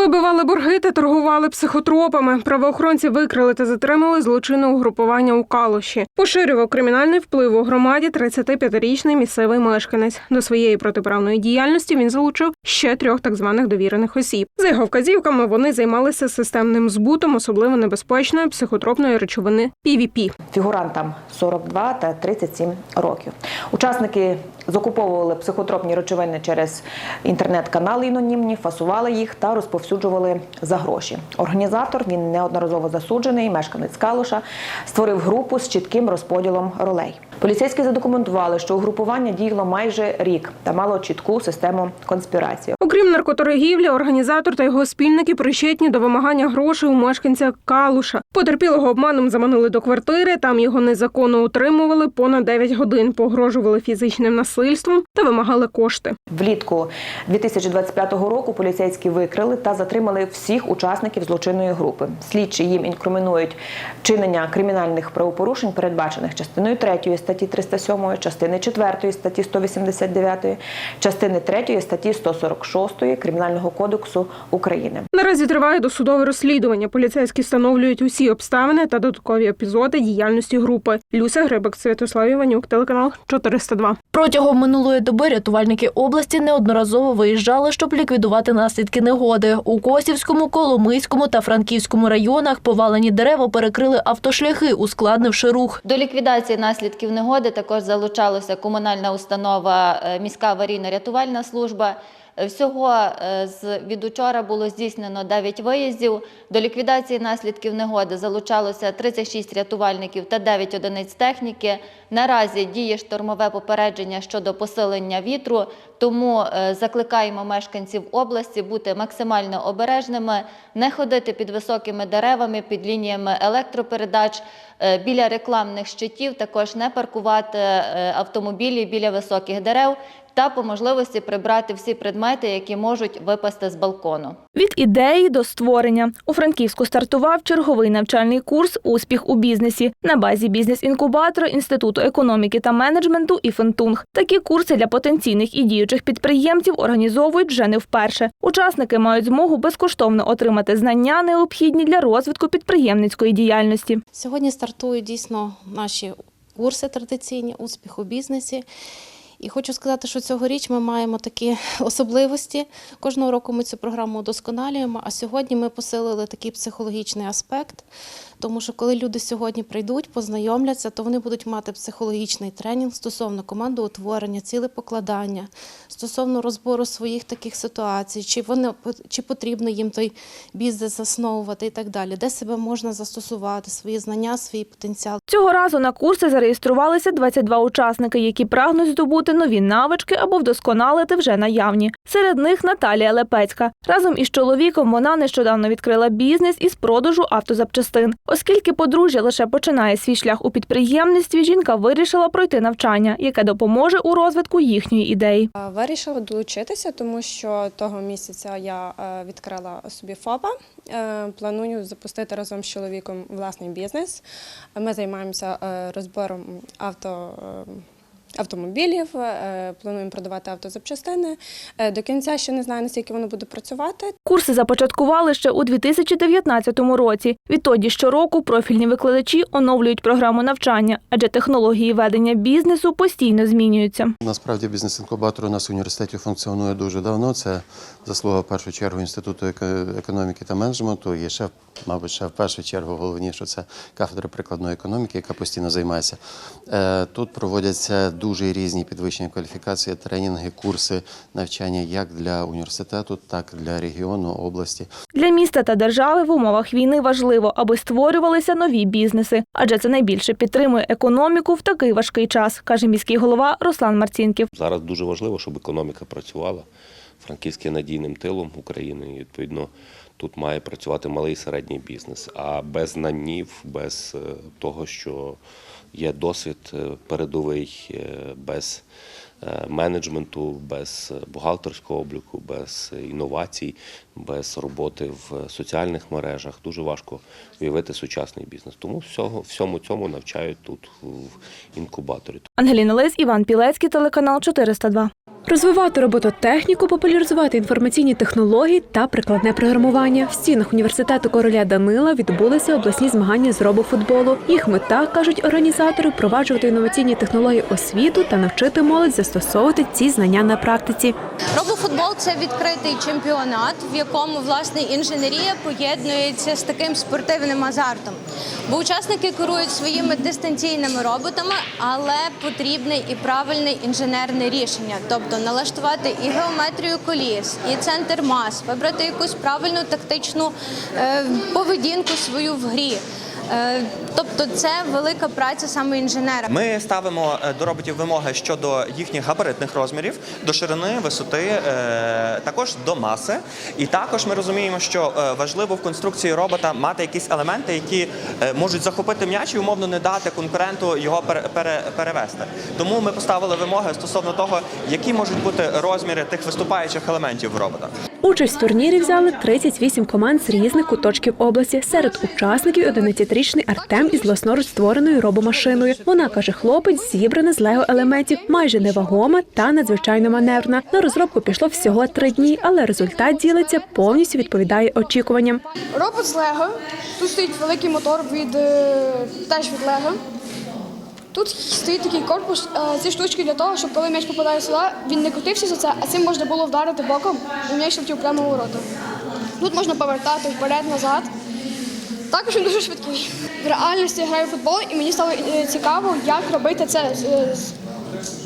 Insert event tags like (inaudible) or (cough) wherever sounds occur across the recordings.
Вибивали борги та торгували психотропами. Правоохоронці викрили та затримали злочинне угрупування у Калуші. Поширював кримінальний вплив у громаді 35-річний місцевий мешканець. До своєї протиправної діяльності він залучив ще трьох так званих довірених осіб. За його вказівками вони займалися системним збутом особливо небезпечної психотропної речовини PVP. Фігурантам 42 та 37 років. Учасники закуповували психотропні речовини через інтернет-канали анонімні, фасували їх та розповсюджували за гроші. Організатор він неодноразово засуджений, мешканець Калуша, створив групу з чітким розподілом ролей. Поліцейські задокументували, що угрупування діяло майже рік та мало чітку систему конспірації. Окрім наркоторгівлі, організатор та його спільники причетні до вимагання грошей у мешканця Калуша. Потерпілого обманом заманили до квартири. Там його незаконно утримували понад 9 годин, погрожували фізичним насильством та вимагали кошти. Влітку 2025 року поліцейські викрили та затримали всіх учасників злочинної групи. Слідчі їм інкримінують вчинення кримінальних правопорушень, передбачених частиною 3 статті 307, частини 4 статті 189, частини 3 статті 146 Кримінального кодексу України. Наразі триває досудове розслідування. Поліцейські встановлюють усі обставини та додаткові епізоди діяльності групи. Люся Грибик, Святослав Іванюк, телеканал 402. Протягом минулої доби рятувальники області неодноразово виїжджали, щоб ліквідувати наслідки негоди. У Косівському, Коломийському та Франківському районах повалені дерева перекрили автошляхи, ускладнивши рух. До ліквідації наслідків негоди також залучалася комунальна установа е, міська аварійно-рятувальна служба. Всього е, від учора було здійснено 9 виїздів. До ліквідації наслідків негоди залучалося 36 рятувальників та 9 одиниць техніки. Наразі діє штормове попередження щодо посилення вітру, тому е, закликаємо мешканців області бути максимально обережними, не ходити під високими деревами, під лініями електропередач, е, біля рекламних щитів, також не паркувати автомобілі біля високих дерев та по можливості прибрати всі предмети, які можуть випасти з балкону. Від ідеї до створення у Франківську стартував черговий навчальний курс Успіх у бізнесі на базі бізнес-інкубатора Інституту економіки та менеджменту і Фентунг. Такі курси для потенційних і діючих підприємців організовують вже не вперше. Учасники мають змогу безкоштовно отримати знання, необхідні для розвитку підприємницької діяльності. Сьогодні стартують дійсно наші курси традиційні успіх у бізнесі. І хочу сказати, що цьогоріч ми маємо такі (laughs) особливості. Кожного року ми цю програму удосконалюємо. А сьогодні ми посилили такий психологічний аспект. Тому що коли люди сьогодні прийдуть, познайомляться, то вони будуть мати психологічний тренінг стосовно командоутворення, цілепокладання, стосовно розбору своїх таких ситуацій, чи вони чи потрібно їм той бізнес засновувати і так далі, де себе можна застосувати, свої знання, свій потенціал. Цього разу на курси зареєструвалися 22 учасники, які прагнуть здобути нові навички або вдосконалити вже наявні. Серед них Наталія Лепецька. Разом із чоловіком вона нещодавно відкрила бізнес із продажу автозапчастин. Оскільки подружжя лише починає свій шлях у підприємництві, жінка вирішила пройти навчання, яке допоможе у розвитку їхньої ідеї. Вирішила долучитися, тому що того місяця я е, відкрила собі ФОПа. Е, Планую запустити разом з чоловіком власний бізнес. Ми займаємося е, розбором авто. Автомобілів, е, плануємо продавати автозапчастини. Е, До кінця ще не знаю, наскільки воно буде працювати. Курси започаткували ще у 2019 році. Відтоді щороку профільні викладачі оновлюють програму навчання, адже технології ведення бізнесу постійно змінюються. Насправді бізнес-інкубатор у нас в університеті функціонує дуже давно. Це заслуга в першу чергу Інституту еко- економіки та менеджменту. І ще, мабуть, ще в першу чергу головніше це кафедра прикладної економіки, яка постійно займається. Е, Тут проводяться дуже різні підвищення кваліфікації, тренінги, курси навчання як для університету, так і для регіону, області. Для міста та держави в умовах війни важливо, аби створювалися нові бізнеси, адже це найбільше підтримує економіку в такий важкий час, каже міський голова Руслан Марцінків. Зараз дуже важливо, щоб економіка працювала. Франківське надійним тилом України. І відповідно тут має працювати малий і середній бізнес. А без знанів, без е, того, що є досвід е, передовий, е, без менеджменту, без бухгалтерського обліку, без інновацій, без роботи в соціальних мережах дуже важко уявити сучасний бізнес. Тому всього, всьому цьому навчають тут в інкубаторі. Ангеліна Лис, Іван Пілецький, телеканал 402. Розвивати робототехніку, популяризувати інформаційні технології та прикладне програмування. В стінах університету короля Данила відбулися обласні змагання з робофутболу. Їх мета, кажуть організатори, впроваджувати інноваційні технології освіту та навчити молодь застосовувати ці знання на практиці. Робофутбол це відкритий чемпіонат, в якому власне інженерія поєднується з таким спортивним азартом. Бо учасники керують своїми дистанційними роботами, але потрібне і правильне інженерне рішення, тобто налаштувати і геометрію коліс, і центр мас, вибрати якусь правильну тактичну е, поведінку свою в грі. Тобто це велика праця саме інженера. Ми ставимо е, до роботів вимоги щодо їхніх габаритних розмірів, до ширини, висоти, е, також до маси. І також ми розуміємо, що е, важливо в конструкції робота мати якісь елементи, які можуть захопити м'яч і умовно не дати конкуренту його пере- пере- перевести. Тому ми поставили вимоги стосовно того, які можуть бути розміри тих виступаючих елементів в робота. Участь в турнірі взяли 38 команд з різних куточків області. Серед учасників 11-річний Артем із власноруч створеною робомашиною. Вона каже, хлопець зібрана з лего елементів, майже невагома та надзвичайно маневрна. На розробку пішло всього три дні, але результат ділиться повністю відповідає очікуванням. Робот з Лего. Тут стоїть великий мотор від е, теж від Лего. Тут стоїть такий корпус, е, ці штучки для того, щоб коли м'яч попадає сюди, він не крутився за це, а цим можна було вдарити боком і м'яч летів прямо у ворота. Тут можна повертати вперед-назад. Також він дуже швидкий. В реальності я граю в футбол, і мені стало е, цікаво, як робити це з,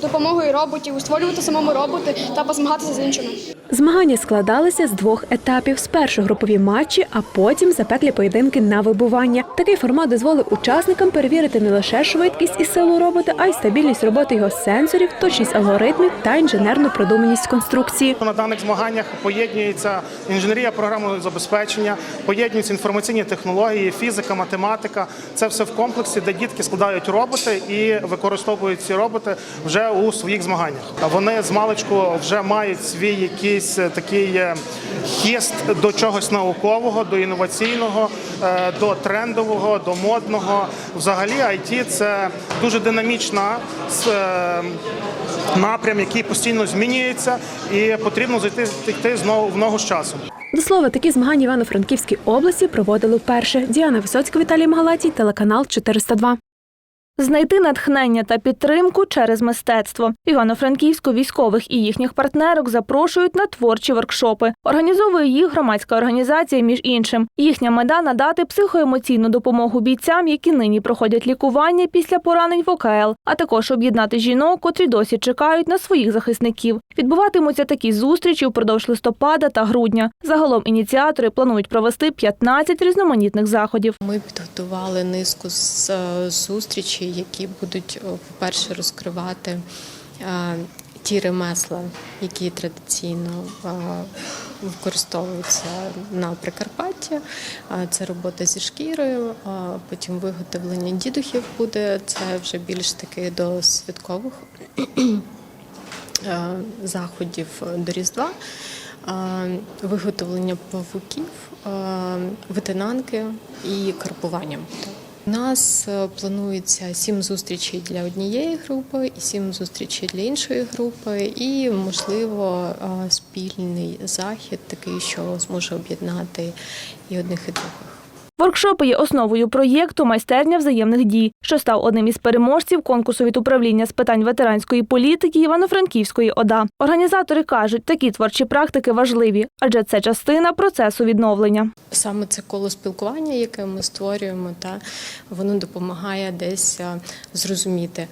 допомогою роботів, створювати самому роботи та позмагатися з іншими. Змагання складалися з двох етапів: спершу групові матчі, а потім запеклі поєдинки на вибування. Такий формат дозволив учасникам перевірити не лише швидкість і силу робота, а й стабільність роботи його сенсорів, точність алгоритмів та інженерну продуманість конструкції. На даних змаганнях поєднується інженерія програмного забезпечення, поєднуються інформаційні технології, фізика, математика. Це все в комплексі, де дітки складають роботи і використовують ці роботи вже у своїх змаганнях. Вони з маличку вже мають свій якийсь е, такий е, хіст до чогось наукового, до інноваційного, е, до трендового, до модного. Взагалі, IT – це дуже динамічна напрям, який постійно змінюється, і потрібно зайти йти знову в ногу з часом. До слова, такі змагання Івано-Франківській області проводили вперше. Діана Висоцька, Віталій Магалатій, телеканал 402. Знайти натхнення та підтримку через мистецтво. Івано-Франківську військових і їхніх партнерок запрошують на творчі воркшопи. Організовує їх громадська організація, між іншим. Їхня мета надати психоемоційну допомогу бійцям, які нині проходять лікування після поранень в ОКЛ, а також об'єднати жінок, котрі досі чекають на своїх захисників. Відбуватимуться такі зустрічі впродовж листопада та грудня. Загалом ініціатори планують провести 15 різноманітних заходів. Ми підготували низку з е, які будуть, о, по-перше, розкривати е, ті ремесла, які традиційно е, використовуються на Прикарпатті. Е, Це робота зі шкірою, потім виготовлення дідухів буде. Це вже більш таки до святкових заходів до Різдва. Виготовлення павуків, витинанки і карпування. У нас е, планується сім зустрічей для однієї групи і сім зустрічей для іншої групи, і можливо е, спільний захід, такий, що зможе об'єднати і одних, і других. Воркшопи є основою проєкту Майстерня взаємних дій, що став одним із переможців конкурсу від управління з питань ветеранської політики Івано-Франківської ОДА. Організатори кажуть, такі творчі практики важливі, адже це частина процесу відновлення. Саме це коло спілкування, яке ми створюємо, та воно допомагає десь зрозуміти,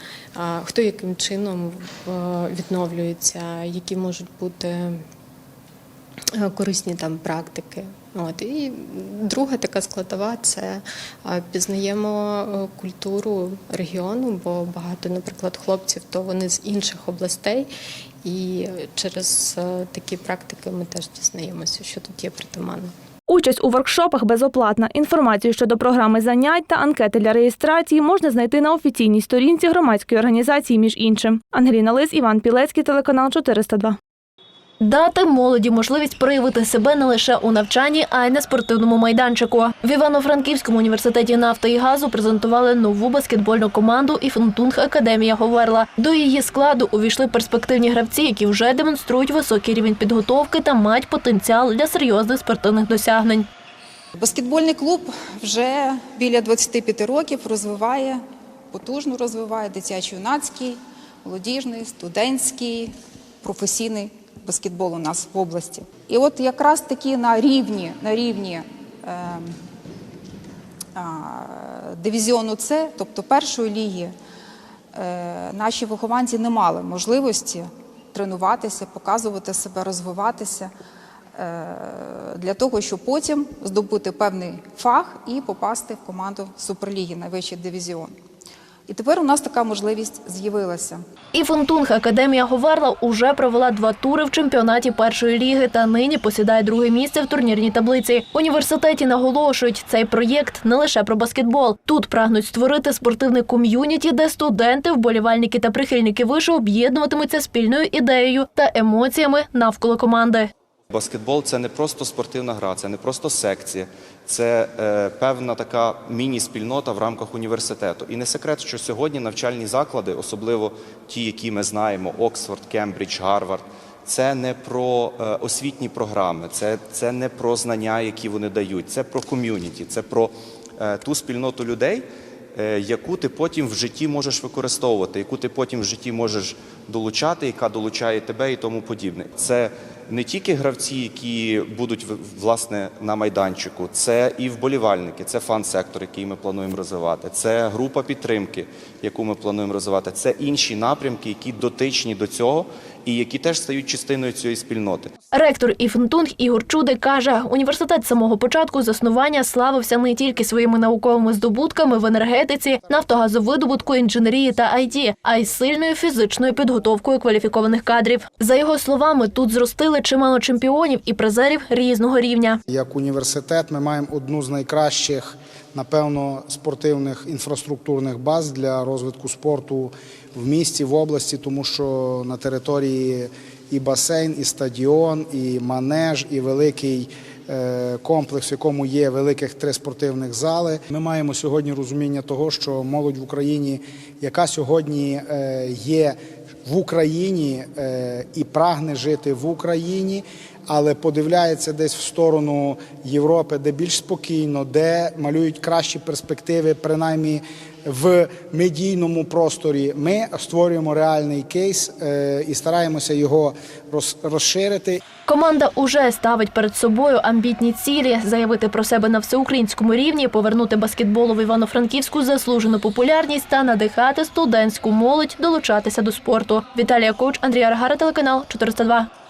хто яким чином відновлюється, які можуть бути корисні там практики. От і друга така складова це пізнаємо е, культуру регіону, бо багато, наприклад, хлопців, то вони з інших областей, і через е, такі практики ми теж дізнаємося, що тут є притаманно. Участь у воркшопах безоплатна. Інформацію щодо програми занять та анкети для реєстрації можна знайти на офіційній сторінці громадської організації, між іншим. Ангеліна Лис, Іван Пілецький, телеканал 402. Дати молоді можливість проявити себе не лише у навчанні, а й на спортивному майданчику. В Івано-Франківському університеті нафти і газу презентували нову баскетбольну команду і Фунтунг Академія Говерла. До її складу увійшли перспективні гравці, які вже демонструють високий рівень підготовки та мають потенціал для серйозних спортивних досягнень. Баскетбольний клуб вже біля 25 років розвиває, потужно розвиває дитячо-юнацький, молодіжний, студентський, професійний баскетбол у нас в області. І от якраз таки на рівні, на рівні е, а, дивізіону С, тобто першої ліги, е, наші вихованці не мали можливості тренуватися, показувати себе, розвиватися е, для того, щоб потім здобути певний фах і попасти в команду Суперліги, найвищий дивізіон. І тепер у нас така можливість з'явилася. І Фунтунг Академія Говерла уже провела два тури в чемпіонаті першої ліги та нині посідає друге місце в турнірній таблиці. Університеті наголошують, цей проєкт не лише про баскетбол. Тут прагнуть створити спортивне ком'юніті, де студенти, вболівальники та прихильники вишу об'єднуватимуться спільною ідеєю та емоціями навколо команди. Баскетбол це не просто спортивна гра, це не просто секція, це е, певна така міні-спільнота в рамках університету. І не секрет, що сьогодні навчальні заклади, особливо ті, які ми знаємо, Оксфорд, Кембридж, Гарвард, це не про е, освітні програми, це, це не про знання, які вони дають, це про ком'юніті, це про е, ту спільноту людей, е, яку ти потім в житті можеш використовувати, яку ти потім в житті можеш долучати, яка долучає тебе і тому подібне. Це не тільки гравці, які будуть власне на майданчику, це і вболівальники, це фан-сектор, який ми плануємо розвивати, це група підтримки, яку ми плануємо розвивати, це інші напрямки, які дотичні до цього і які теж стають частиною цієї спільноти. Ректор і Фунтунг Ігор Чудик каже, університет з самого початку заснування славився не тільки своїми науковими здобутками в енергетиці, нафтогазовидобутку, інженерії та IT, а й сильною фізичною підготовкою кваліфікованих кадрів. За його словами, тут зростили чимало чемпіонів і призерів різного рівня. Як університет ми маємо одну з найкращих, напевно, спортивних інфраструктурних баз для розвитку спорту в місті, в області, тому що на території і басейн, і стадіон, і манеж, і великий е, комплекс, в якому є великих три спортивних зали. Ми маємо сьогодні розуміння того, що молодь в Україні, яка сьогодні е, є в Україні е, і прагне жити в Україні, але подивляється десь в сторону Європи, де більш спокійно, де малюють кращі перспективи, принаймні в медійному просторі. Ми створюємо реальний кейс е, і стараємося його розширити. Команда уже ставить перед собою амбітні цілі заявити про себе на всеукраїнському рівні, повернути баскетболу в Івано-Франківську заслужену популярність та надихати студентську молодь долучатися до спорту. Віталія Коуч, Андрій Аргара, телеканал 402.